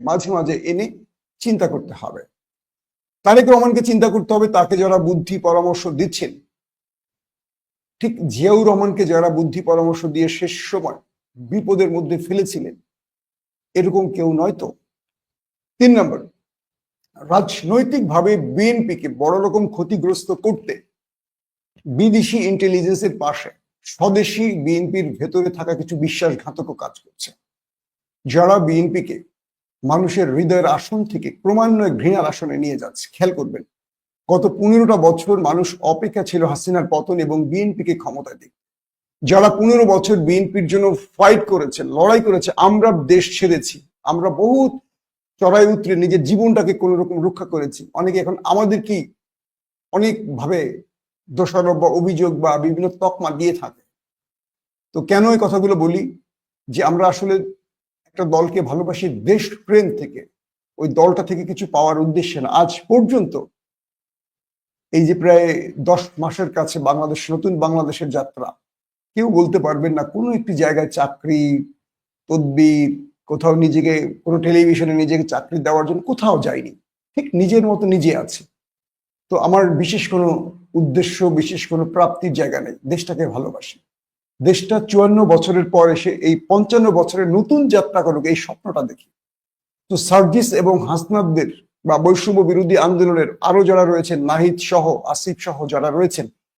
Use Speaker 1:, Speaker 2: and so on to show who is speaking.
Speaker 1: মাঝে মাঝে এনে চিন্তা করতে হবে। তারেক রহমানকে চিন্তা করতে হবে, তাকে যারা বুদ্ধি পরামর্শ দিচ্ছেন। ঠিক জিয়াউর রহমানকে যারা বুদ্ধি পরামর্শ দিয়ে শেষ সময় বিপদের মধ্যে ফেলেছিলেন, এরকম কেউ নয় তো? তিন নম্বর, রাজনৈতিকভাবে বিএনপিকে বড় রকম ক্ষতিগ্রস্ত করতে বিদেশি ইন্টেলিজেন্সের পাশে স্বদেশি বিএনপির ভেতরে থাকা কিছু বিশ্বাসঘাতক কাজ করছে। যারা বিএনপিকে মানুষের হৃদয়ের আসন থেকে ক্রমান্বয়ে ঘৃণার আসনে নিয়ে যাচ্ছে। খেয়াল করবেন, গত পনেরোটা বছর মানুষ অপেক্ষা ছিল হাসিনার পতন এবং বিএনপিকে ক্ষমতায় দিক যারা পনেরো বছর বিএনপির জন্য ফাইট করেছে, লড়াই করেছে, আমরা দেশ ছেড়েছি, আমরা বহুত চড়াই উতরে নিজের জীবনটাকে কোন রকম রক্ষা করেছি। অনেকে এখন আমাদের কি অনেক ভাবে দোষারোপ বা অভিযোগ বা বিভিন্ন তকমা দিয়ে থাকে। তো কেন এই কথাগুলো বলি? যে আমরা আসলে একটা দলকে ভালোবাসি দেশ প্রেম থেকে। ওই দলটা থেকে কিছু পাওয়ার উদ্দেশ্যে না। আজ পর্যন্ত এই যে প্রায় দশ মাসের কাছে বাংলাদেশ, নতুন বাংলাদেশের যাত্রা, কেউ বলতে পারবেন না, কোনো একটি জায়গায় চাকরি, তদবির, কোথাও নিজেকে, কোনো টেলিভিশনে নিজেকে চাকরি দেওয়ার জন্য কোথাও যায়নি। ঠিক নিজের মতো নিজে আছে। তো আমার বিশেষ কোনো উদ্দেশ্য, বিশেষ কোনো প্রাপ্তির জায়গা নেই। দেশটাকে ভালোবাসি। দেশটা চুয়ান্ন বছরের পর এসে এই পঞ্চান্ন বছরের নতুন যাত্রা করুক, এই স্বপ্নটা দেখি। তো সার্জিস এবং হাসনাদদের বা বৈষম্য বিরোধী আন্দোলনের আরও যারা রয়েছেন, নাহিদ সহ, আসিফ সহ যারা রয়েছেন